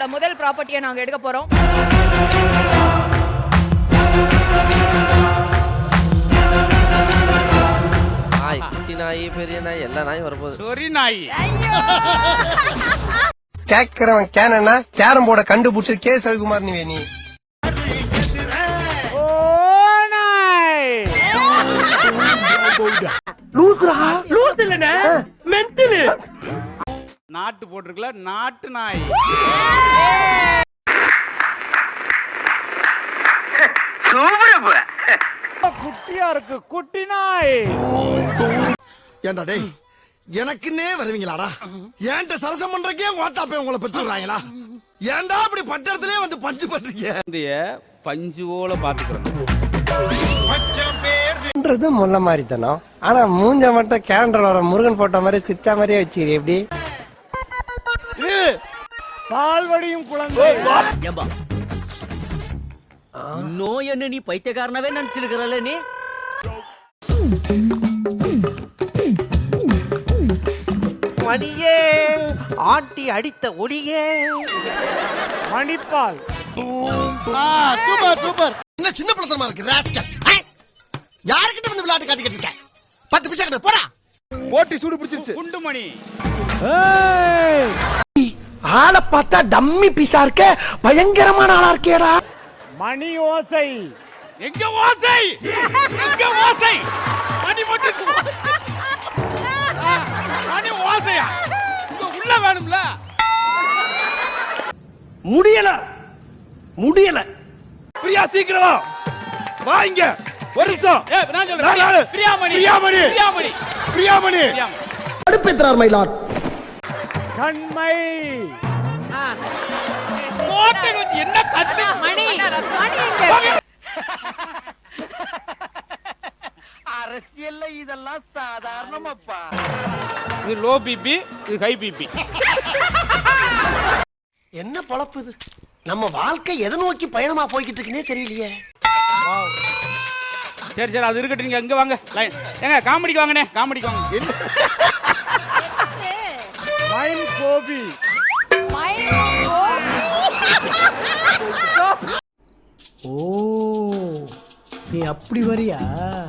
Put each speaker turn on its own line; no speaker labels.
நம்மளோட முதல் ப்ராப்பர்ட்டியை நாங்க எடுக்க போறோம்.
நாய் குட்டி நாய் பெரிய நாய் எல்லா நாயும் வரப்போகுது.
சொரி நாய்.
கேட்கிறவன் கேனா கேரம் போர்ட கண்டுபிடிச்சு கே. ரவிக்குமார் நீ.
நாட்டு போட்டிருக்கல நாட்டு நாய். குட்டியா இருக்கு குட்டி நாய்.
ஏண்டா டேய் எனக்குன்னே வருவீங்களாடா? ஏன்ட்ட சரசம் பண்றக்கே ஓட்டாப்பே உங்களை பெற்றுறாங்களா ஏன்டா அப்படி பட்டத்திலே வந்து பஞ்சு பண்றீங்க?
இந்திய பஞ்சு போல பாத்துக்கிறோம்
பண்றது முல்ல மாதிரி தானோ ஆனா மூஞ்ச மட்டும் கேலண்டர் வர முருகன் போட்டோ மாதிரி சிரிச்சா மாதிரியே வச்சிரு எப்படி?
பால்வடியும் குழந்தை.
ஏம்பா. இன்னும் என்ன நீ பைத்தியக்காரனவே நினைச்சிருக்கிறல்ல நீ?
மணியே ஆண்டி அடித்த ஒடியே.
மணிப்பால்.
Super super. என்ன சின்ன பழத்தனமா இருக்கு ராஸ்கல் யாருக்கிட்ட வந்து விளையாட்டு காட்டிக்கிட்டு இருக்க? பத்து பைசா கிட்ட போடா.
போட்டி சூடு பிடிச்சிருச்சு. குண்டுமணி.
ஆளை பார்த்தா டம்மி பீஸா இருக்க பயங்கரமான ஆளா இருக்கேடா.
மணி ஓசை. எங்க ஓசை? எங்க ஓசை? மணி மட்டும் மணி ஓசையா? இங்க உள்ள வேணும்ல.
முடியல. முடியல.
பிரியா சீக்கிரம் வா. இங்க. ஒரு நிமிஷம். ஏ நான் சொல்றேன். பிரியாமணி. பிரியாமணி. பிரியாமணி. பிரியாமணி.
அடுப்பேற்றார் மயிலாட்
கண்மை. என்ன
மணி. மணி
அரசியல்ல இதெல்லாம் சாதாரணமாப்பா.
இது லோ பிபி இது ஹை பிபி
என்ன பொழப்பு இது? நம்ம வாழ்க்கை எதை நோக்கி பயணமா போய்கிட்டு இருக்குன்னே தெரியலையே
சரி சரி அது இருக்கட்டும். நீங்க எங்க வாங்க. லைன் ஏங்க காமெடிக்கு வாங்கண்ணே. காமெடிக்கு வாங்க. மைன் கோபி
ஓ நீ அப்படி வரியா?